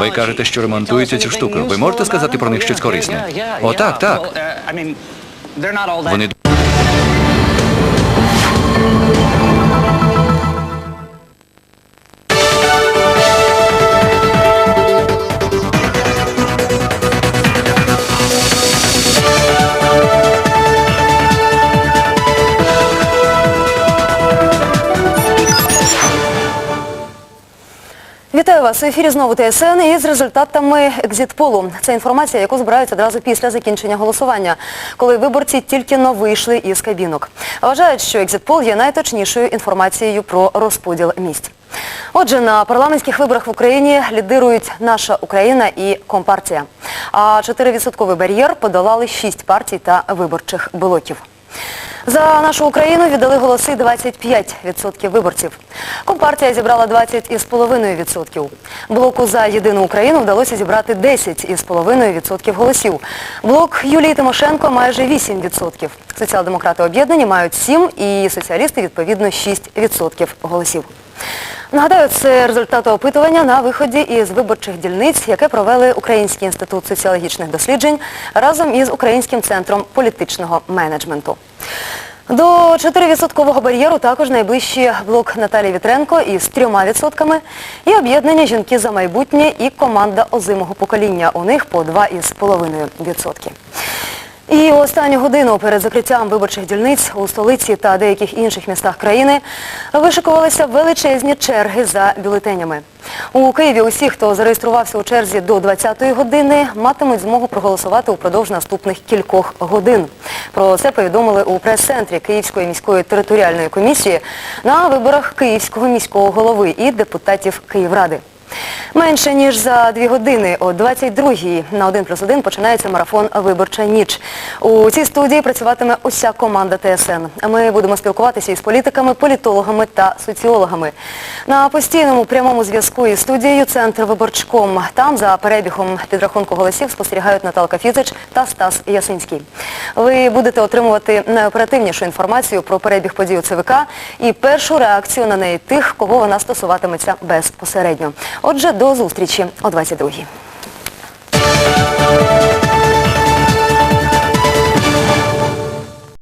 Ви кажете, що ремонтуються ці штуки. Ви можете сказати про них щось корисне? О, так, так. Вони Вітаю вас у ефірі знову ТСН із результатами екзитполу. Це інформація, яку збирають одразу після закінчення голосування, коли виборці тільки но вийшли із кабінок. Вважають, що екзитпол є найточнішою інформацією про розподіл місць. Отже, на парламентських виборах в Україні лідирують наша Україна і Компартія. А 4% бар'єр подолали 6 партій та виборчих блоків. За нашу Україну віддали голоси 25% виборців. Компартія зібрала 20,5%. Блоку за єдину Україну вдалося зібрати 10,5% голосів. Блок Юлії Тимошенко майже 8%. Соціал-демократи об'єднані мають 7 і соціалісти відповідно 6% голосів. Нагадаю, це результати опитування на виході із виборчих дільниць, яке провели Український інститут соціологічних досліджень разом із Українським центром політичного менеджменту. До 4% бар'єру також найближчі блок Наталії Вітренко із 3% і об'єднання «Жінки за майбутнє» і команда озимого покоління. У них по 2,5%. І у останню годину перед закриттям виборчих дільниць у столиці та деяких інших містах країни вишикувалися величезні черги за бюлетенями. У Києві усі, хто зареєструвався у черзі до 20-ї години, матимуть змогу проголосувати упродовж наступних кількох годин. Про це повідомили у прес-центрі Київської міської територіальної комісії на виборах Київського міського голови і депутатів Київради. Менше ніж за дві години о 22-й на 1 плюс 1 починається марафон «Виборча ніч». У цій студії працюватиме уся команда ТСН. Ми будемо спілкуватися із політиками, політологами та соціологами. На постійному прямому зв'язку із студією «Центр Виборчком». Там за перебігом підрахунку голосів спостерігають Наталка Фізич та Стас Ясинський. Ви будете отримувати найоперативнішу інформацію про перебіг подій у ЦВК і першу реакцію на неї тих, кого вона стосуватиметься безпосередньо. Отже, до зустрічі о 22-й.